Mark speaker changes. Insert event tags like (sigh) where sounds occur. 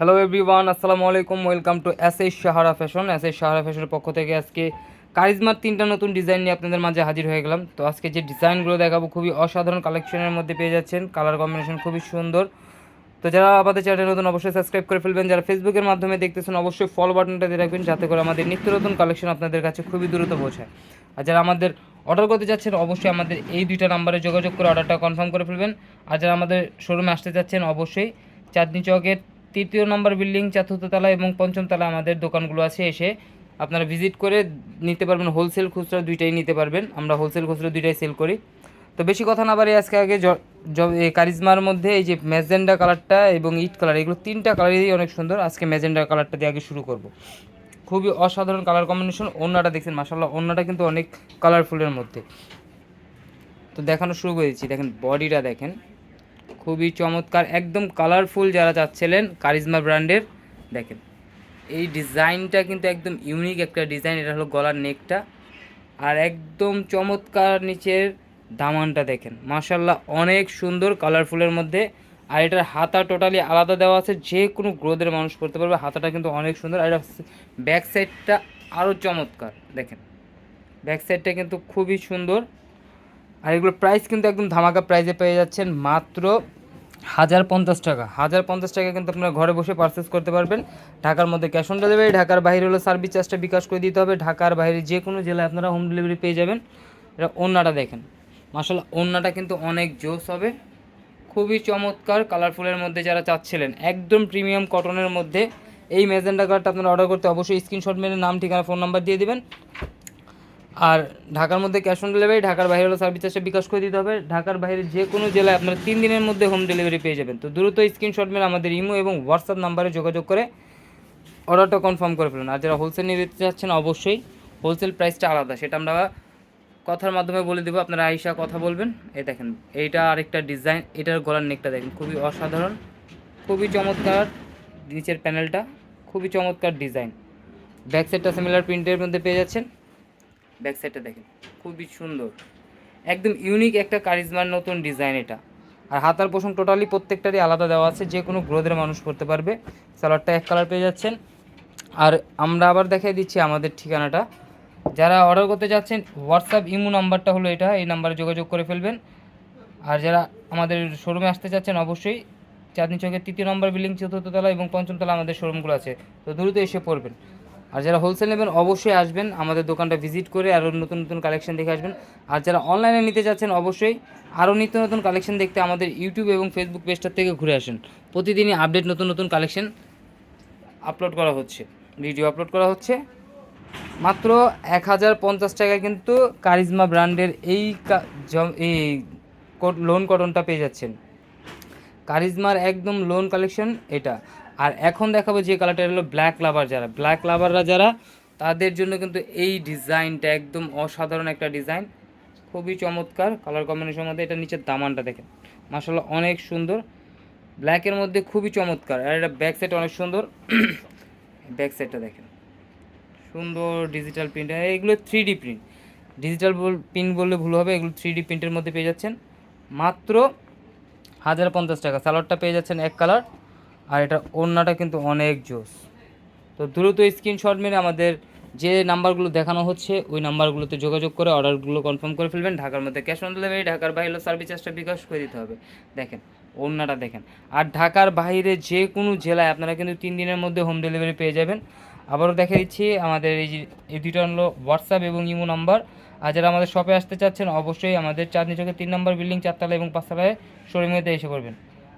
Speaker 1: Hello everyone আসসালামু আলাইকুম welcome to S S Sahara fashion S S Sahara ফ্যাশনের পক্ষ থেকে আজকে কারিজমার তিনটা নতুন ডিজাইন নিয়ে আপনাদের মাঝে হাজির হয়ে গেলাম। তো আজকে যে ডিজাইনগুলো দেখাবো খুবই অসাধারণ কালেকশনের মধ্যে পেয়ে যাচ্ছেন। কালার কম্বিনেশন খুবই সুন্দর। তো যারা আমাদের চ্যানেল নতুন, অবশ্যই সাবস্ক্রাইব করে ফেলবেন। যারা ফেসবুকের মাধ্যমে দেখতেছেন, অবশ্যই ফলো বাটনটা দিয়ে রাখবেন যাতে করে আমাদের নিত্য নতুন কালেকশন আপনাদের কাছে খুবই দ্রুত পৌঁছায়। আর যারা আমাদের অর্ডার করতে যাচ্ছেন, অবশ্যই আমাদের এই দুইটা নাম্বারে যোগাযোগ করে অর্ডারটা কনফার্ম করে ফেলবেন। আর যারা আমাদের শোরুমে আসতে যাচ্ছেন, অবশ্যই চাঁদনি চকের তৃতীয় নম্বর বিল্ডিং, চতুর্থ তলা এবং পঞ্চম তলা আমাদের দোকানগুলো আছে, এসে আপনারা ভিজিট করে নিতে পারবেন। হোলসেল খুচরা দুইটাই নিতে পারবেন। আমরা হোলসেল খুচরা দুইটাই সেল করি। তো বেশি কথা না বাড়ি আজকে আগে কারিজমার মধ্যে এই যে ম্যাজেন্ডা কালারটা এবং ইট কালার, এগুলো তিনটা কালারই অনেক সুন্দর। আজকে ম্যাজেন্ডা কালারটা দিয়ে আগে শুরু করব। খুবই অসাধারণ কালার কম্বিনেশন ওন্নাটা দেখছেন মাসাল্লাহ ওন্নাটা কিন্তু অনেক কালারফুলের মধ্যে। তো দেখানো শুরু করে দিচ্ছি দেখেন বডিটা দেখেন। খুবই চমৎকার, একদম কালারফুল যারা চাচ্ছিলেন কারিজমা ব্র্যান্ডের দেখেন। এই ডিজাইনটা কিন্তু একদম ইউনিক একটা ডিজাইন এটা হলো গলার নেকটা আর একদম চমৎকার নিচের দামানটা দেখেন। মাশাল্লাহ অনেক সুন্দর কালারফুলের মধ্যে। আর এটার হাতা টোটালি আলাদা দেওয়া আছে, যে কোনো গ্রোদের মানুষ করতে পারবে। হাতাটা কিন্তু অনেক সুন্দর, আর এটা ব্যাক সাইডটা আরও চমৎকার, দেখেন। ব্যাক সাইডটা কিন্তু খুবই সুন্দর। আর এগুলো প্রাইস কিন্তু একদম ধামাকা প্রাইসে পেয়ে যাচ্ছেন মাত্র হাজার পঞ্চাশ টাকা। হাজার পঞ্চাশ টাকা কিন্তু আপনারা ঘরে বসে পারচেস করতে পারবেন। ঢাকার মধ্যে ক্যাশ অন ডেলিভারি ঢাকার বাইরে হলো সার্ভিস চার্জটা বিকাশ করে দিতে হবে। ঢাকার বাইরে যে কোনো জেলায় আপনারা হোম ডেলিভারি পেয়ে যাবেন। এটা ওন্নাটা দেখেন। মাসাল্লাহ ওন্নাটা কিন্তু অনেক জোস হবে। খুবই চমৎকার কালারফুলের মধ্যে যারা চাচ্ছিলেন, একদম প্রিমিয়াম কটনের মধ্যে। এই মেজেন্ডা কার্ডটা আপনারা অর্ডার করতে অবশ্যই স্ক্রিনশট মেরে নাম, ঠিকানা ফোন নাম্বার দিয়ে দিবেন। আর ঢাকার মধ্যে ক্যাশ অন ডেলিভারি ঢাকার বাইরে হলো সার্ভিস চার্জটা বিকাশ করে দিতে হবে। ঢাকার বাইরে যে কোনো জেলায় আপনারা তিন দিনের মধ্যে হোম ডেলিভারি পেয়ে যাবেন। তো দ্রুত স্ক্রিনশট মেরে আমাদের ইমো এবং হোয়াটসঅ্যাপ নাম্বারে যোগাযোগ করে অর্ডারটা কনফার্ম করে ফেলুন। আর যারা হোলসেল নিয়ে দিতে চাচ্ছেন অবশ্যই হোলসেল প্রাইসটা আলাদা। সেটা আমরা কথার মাধ্যমে বলে দেবো। আপনারা আইসা কথা বলবেন। এই দেখেন, এইটা আরেকটা ডিজাইন এটার গলার নেকটা দেখেন, খুবই অসাধারণ, খুবই চমৎকার। নিচের প্যানেলটা খুবই চমৎকার ডিজাইন ব্যাক সাইডটা সিমিলার প্রিন্টের মধ্যে পেয়ে যাচ্ছেন। ব্যাক সাইডটা দেখেন, খুবই সুন্দর। একদম ইউনিক একটা কারিজমার নতুন ডিজাইন এটা। আর হাতার পোষণ টোটালি প্রত্যেকটারই আলাদা দেওয়া আছে, যে কোনো গ্রোদের মানুষ করতে পারবে। সালোয়ারটা এক কালার পেয়ে যাচ্ছেন। আর আমরা আবার দেখাই দিচ্ছি আমাদের ঠিকানাটা। যারা অর্ডার করতে যাচ্ছেন হোয়াটসঅ্যাপ ইমো নাম্বারটা হলো এটা, এই নাম্বারে যোগাযোগ করে ফেলবেন। আর যারা আমাদের শোরুমে আসতে চাচ্ছেন, অবশ্যই চাঁদনি চৌকের তৃতীয় নম্বর বিল্ডিং চতুর্থ তলা এবং পঞ্চম তলা আমাদের শোরুমগুলো আছে। তো দ্রুত এসে পড়বেন। আর যারা হোলসেল নেবেন, অবশ্যই আসবেন আমাদের দোকানটা ভিজিট করে আরও নতুন নতুন কালেকশন দেখে আসবেন। আর যারা অনলাইনে নিতে যাচ্ছেন, অবশ্যই আরও নিত্য নতুন কালেকশন দেখতে আমাদের ইউটিউব এবং ফেসবুক পেজটার থেকে ঘুরে আসেন। প্রতিদিনই আপডেট নতুন নতুন কালেকশন আপলোড করা হচ্ছে। ভিডিও আপলোড করা হচ্ছে। মাত্র এক হাজার পঞ্চাশ টাকায় কিন্তু কারিজমা ব্র্যান্ডের এই এই লোন কটনটা পেয়ে যাচ্ছেন। কারিজমার একদম লোন কালেকশন এটা। আর এখন দেখাবো যে কালারটা হলো ব্ল্যাক লাভার যারা। ব্ল্যাক লাভাররা যারা, তাদের জন্য কিন্তু এই ডিজাইনটা একদম অসাধারণ একটা ডিজাইন। খুবই চমৎকার কালার কম্বিনেশনের মধ্যে। এটা নিচের দামানটা দেখেন। মাসাল্লাহ অনেক সুন্দর। ব্ল্যাকের মধ্যে খুবই চমৎকার। আর এটা ব্যাক সাইড অনেক সুন্দর। (coughs) ব্যাক সাইডটা দেখেন। সুন্দর ডিজিটাল প্রিন্ট এগুলো three D print digital print বললে ভুল হবে। এগুলো থ্রি ডি প্রিন্টের মধ্যে পেয়ে যাচ্ছেন। মাত্র হাজার পঞ্চাশ টাকা। সালোয়ারটা পেয়ে যাচ্ছেন এক কালার আর এটা ওড়নাটা কিন্তু অনেক জোস। তো দ্রুত স্ক্রিনশট মেরে আমাদের যে নাম্বারগুলো দেখানো হচ্ছে, ওই নাম্বারগুলোতে যোগাযোগ করে অর্ডারগুলো কনফার্ম করে ফেলবেন। ঢাকার মধ্যে ক্যাশ অন ডেলিভারি ঢাকার বাইরে সার্ভিস চার্জটা বিকাশ করে দিতে হবে। দেখেন, ওড়নাটা দেখেন। আর ঢাকার বাইরে যে কোনো জেলায় আপনারা কিন্তু তিন দিনের মধ্যে হোম ডেলিভারি পেয়ে যাবেন। আবারও দেখে দিচ্ছি, আমাদের এই যে, এই দুটো হলো হোয়াটসঅ্যাপ এবং ইমো নাম্বার আর যারা আমাদের শপে আসতে চাচ্ছেন, অবশ্যই আমাদের চাঁদনি চোখে তিন নম্বর বিল্ডিং চারতলা এবং পাঁচতলায় শোরুমেতে এসে করবেন।